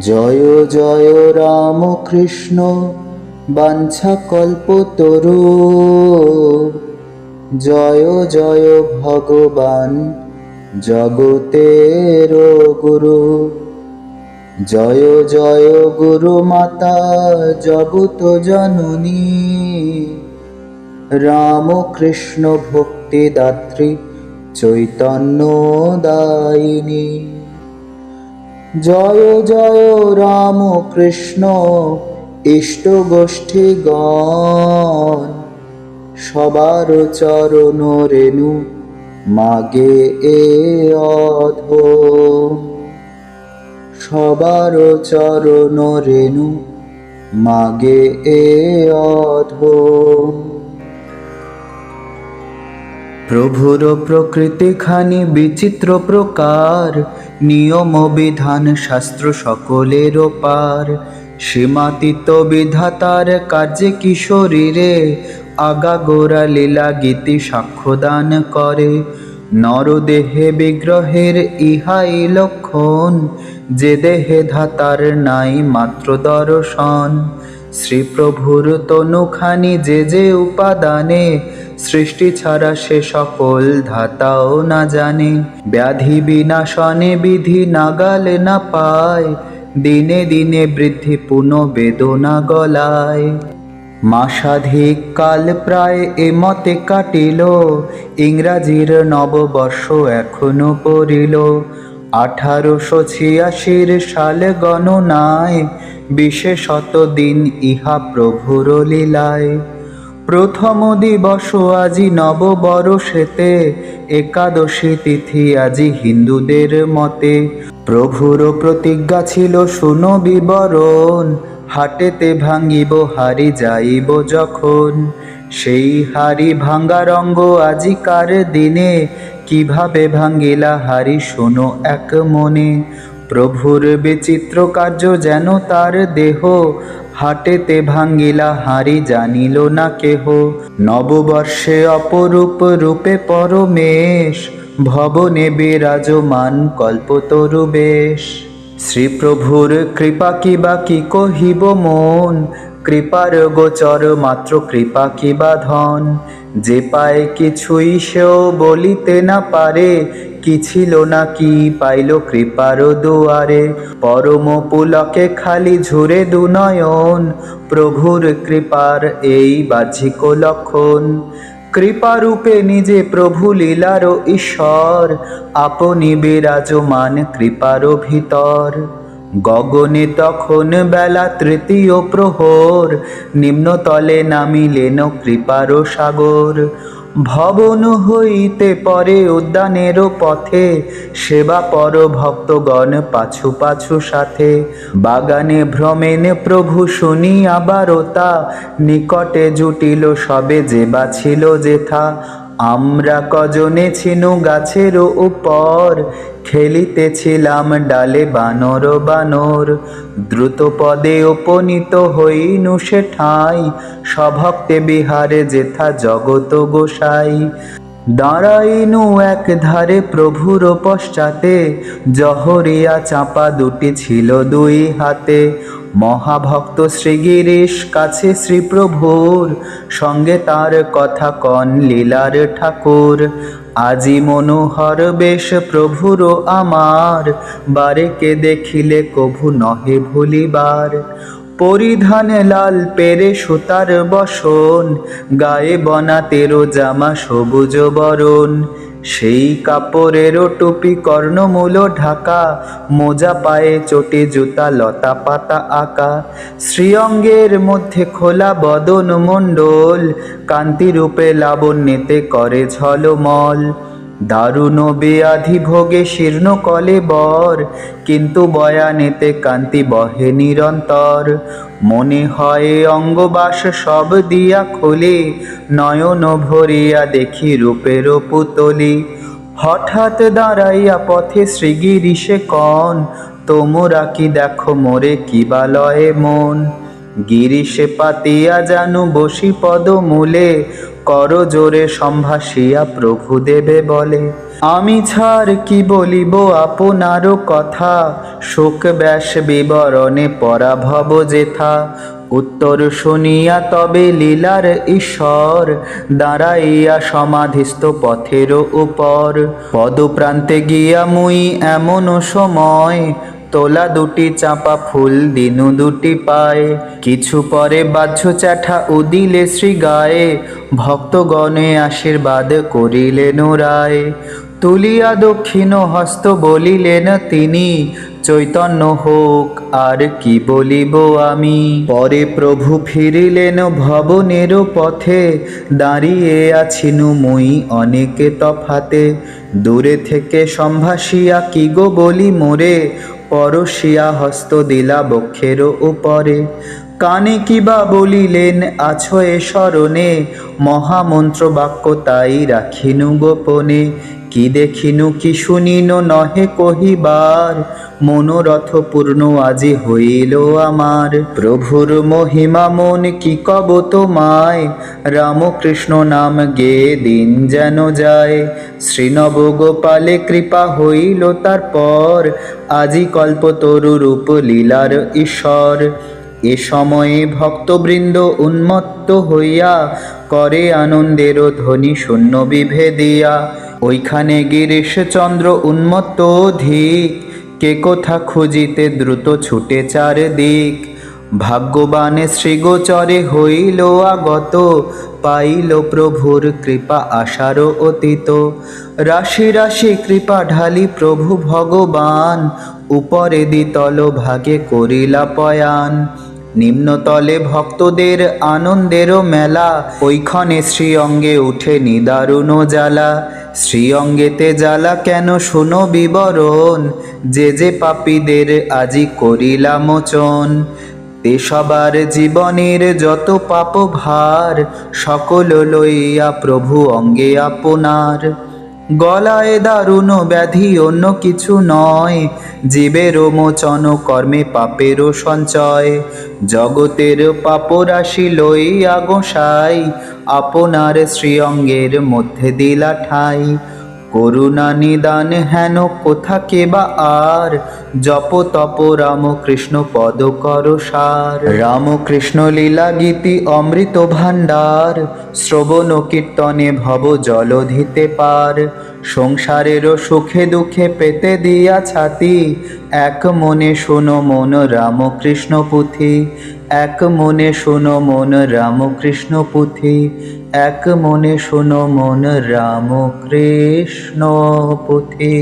জয় জয় রাম কৃষ্ণ, বাঞ্ছা কল্পতরু জয় জয় ভগবান জগতের গুরু জয় জয় গুরু মাতা, জগত জননী। রাম কৃষ্ণ ভক্তি চৈতন্য দায়িনী। জয় জয় রাম কৃষ্ণ ইষ্ট গোষ্ঠী গণ। সবার চরণ রেণু, মাগে এ অধ। সবার চরণ রেণু, মাগে এ অধ। প্রভুর প্রকৃতি খানি বিচিত্র প্রকার, নিয়ম বিধান শাস্ত্র সকলের পার সীমাতীত বিধাতার কার্যে কিশোরীরে আগা গোড়া লীলা গীতি সাক্ষ্যদান করে। নরদেহে বিগ্রহের ইহাই লক্ষণ, যে দেহে ধাতার নাই মাত্র দর্শন। শ্রীপ্রভুর তনুখানি যে যে উপাদানে, সৃষ্টি ছাড়া সে সকল ধাতাও না জানে। ব্যাধি বিনাশনে বিধি নাগাল না পায়, দিনে দিনে বৃদ্ধি পুনঃ বেদনা গলায়। মাসাধিক কাল প্রায় এ মতে কাটিল, ইংরাজির নববর্ষ এখনও পড়িল। আঠারোশো ছিয়াশির সাল গণনায় বিশেষত দিন ইহা প্রভুর লীলায়। প্রথম দিবস আজি নববর্ষেতে, একাদশী তিথি আজি হিন্দুদের মতে। প্রভুর প্রতিজ্ঞা ছিল, শুনো বিবরণ, হাটেতে ভাঙিব হারি যাইব যখন। সেই হারি ভাঙ্গা রঙ্গ আজিকার দিনে, কীভাবে ভাঙ্গিলা হারি শোনো এক মনে। প্রভুর বিচিত্র কার্য যেন তার দেহ। হাটেতে ভাঙ্গিলা হারি জানিল না কেহ। নববর্ষে অপরূপ রূপে পরমেশ, ভবনে বিরাজমান কল্পতরু বেশ। শ্রীপ্রভুর কৃপা কিবা কি কহিব মন? কৃপার গোচর মাত্র কৃপা কিবা ধন? যে পায় কিছুই সেও বলিতে না পারে কি ছিল না কি পাইল কৃপার দুয়ারে? পরম পুলকে খালি ঝুরে দুনয়ন প্রভুর কৃপার এই বাহ্যিক লক্ষণ। কৃপারূপে নিজে প্রভু লীলার ঈশ্বর, আপনি বিরাজমান কৃপার ভিতর। গগনে তখন বেলা তৃতীয় প্রহর, নিম্নতলে নামিলেন কৃপার সাগর। ভবন হইতে পরে উদ্যানেরও পথে, সেবা পর ভক্তগণ পাছু পাছু সাথে। বাগানে ভ্রমেন প্রভু শুনি আবারতা নিকটে জুটিল সবে যে বাছিল যেথা। আমরা কজনে ছিনু গাছের উপর, খেলিতেছিলাম ডালে বানর বানর। দ্রুত পদে উপনীত হইনু সে ঠাই স্বভক্তে বিহারে যেথা জগত গোসাই। দাঁড়াইনু এক ধারে প্রভুর পশ্চাতে, জহরিয়া চাপা দুটি ছিল দুই হাতে। মহাভক্ত শ্রীগিরিশ কাছে শ্রীপ্রভুর, সঙ্গে তার কথা কন লীলার ঠাকুর। আজি মনোহর বেশ প্রভুর আমার, বারেকে দেখিলে কভু নহে ভুলিবার। পরিধানে লাল পেরে সুতার বসন, গায়ে বনা তেরো জামা সবুজ বরণ। সেই কাপড়ের টুপি, কর্ণমূল ঢাকা, মোজা পায়ে চটি জুতা, লতা পাতা আঁকা। শ্রীঅঙ্গের মধ্যে খোলা বদন মণ্ডল কান্তিরূপে লাবণ্যেতে করে ঝলমল। দারুণ বেয়াধি ভোগে শীর্ণ কলে বর, কিন্তু বয়ানেতে কান্তি বহে নিরন্তর। মনে হয় অঙ্গবাস সব দিয়া খোলে, নয়ন ভরিয়া দেখি রূপের পুতলি। হঠাৎ দাঁড়াইয়া পথে শ্রীগিরিশে কন, তোমরা কি দেখো মোরে কিবালয়ে মন? গিরিশে পাতিয়া জানু বসি পদ মূলে কর জোরে সম্ভাসিয়া প্রভু দেবে বলে। আমি ছাড় কি বলিব আপনারও কথা? শোক ব্যাস বিবরণে পরাভব যেথা। উত্তর শুনিয়া তবে লীলার ঈশ্বর দাঁড়াইয়া সমাধিস্থ পথের উপর। পদপ্রান্তে গিয়া মুই এমন সময় তোলা দুটি চাপা ফুল দিনু দুটি পায়। কিছু পরে বাহ্য চ্যাঠা উদিলে শ্রী গায়ে ভক্তগণে আশীর্বাদ করিলেন রায়। তুলিয়া দক্ষিণ হস্ত বলিলেন তিনি, চৈতন্য হোক, আর কি বলিব আমি? পরে প্রভু ফিরিলেন ভবনের পথে। দাঁড়িয়ে আছিনু মুই অনেকে তফাতে। দূরে থেকে সম্ভাসিয়া কি গো বলি মোরে? পরশিয়া হস্ত দিলা বক্ষের উপরে। কানে কিবা বলিলেন আছো এ স্মরণে মহামন্ত্র বাক্য তাই রাখিনু গোপনে। কি দেখিনু, কি শুনিনু, নহে কহিবার। মনোরথ পূর্ণ আজি হইল আমার। প্রভুর মহিমা মন কি কব তোমায়? রামকৃষ্ণ নাম গে দিন যেন যায়। শ্রীনব গোপালে কৃপা হইল তারপর। আজি কল্পতরু রূপ লীলার ঈশ্বর। এ সময়ে ভক্তবৃন্দ উন্মত্ত হইয়া করে আনন্দের ধ্বনি শূন্য বিভেদিয়া। ওইখানে গিরিশচন্দ্র উন্মত্ত অধিক, কে কোথা খুঁজিতে দ্রুত ছুটে চারদিক। ভাগ্যবানে শ্রীগোচরে হইল আগত, পাইল প্রভুর কৃপা আশার অতীত। রাশি রাশি কৃপা ঢালি প্রভু ভগবান, উপরে দ্বিতল ভাগে করিলা পয়ান। নিম্নতলে ভক্তদের আনন্দেরও মেলা। ওইখানে শ্রীঅঙ্গে উঠে নিদারুণ জ্বালা। শ্রীঅঙ্গেতে জ্বালা কেন শুনো বিবরণ? যে যে পাপীদের আজি করিলা মোচন তে সবার জীবনের যত পাপ ভার সকল লইয়া প্রভু অঙ্গে আপনার। গলায় দারুণ ব্যাধি অন্য কিছু নয়। জীবের মোচন, কর্মে পাপেরও সঞ্চয়। জগতের পাপরাশি লইয়া গোসাই আপনার শ্রীঅঙ্গের মধ্যে দিলা ঠাই করুণা নিদান হেন কোথা কেবা আর? জপ তপ রামকৃষ্ণ পদ কর সার। রামকৃষ্ণ লীলা গীতি অমৃত ভাণ্ডার। শ্রবণ কীর্তনে ভব জলধিতে পার। সংসারেরও সুখে দুঃখে পেতে দিয়া ছাতি। এক মনে শোনো মন রামকৃষ্ণ পুঁথি। এক মনে শোনো মন রামকৃষ্ণ পুঁথি। এক মনে শোনো মন রামকৃষ্ণ পুঁথি।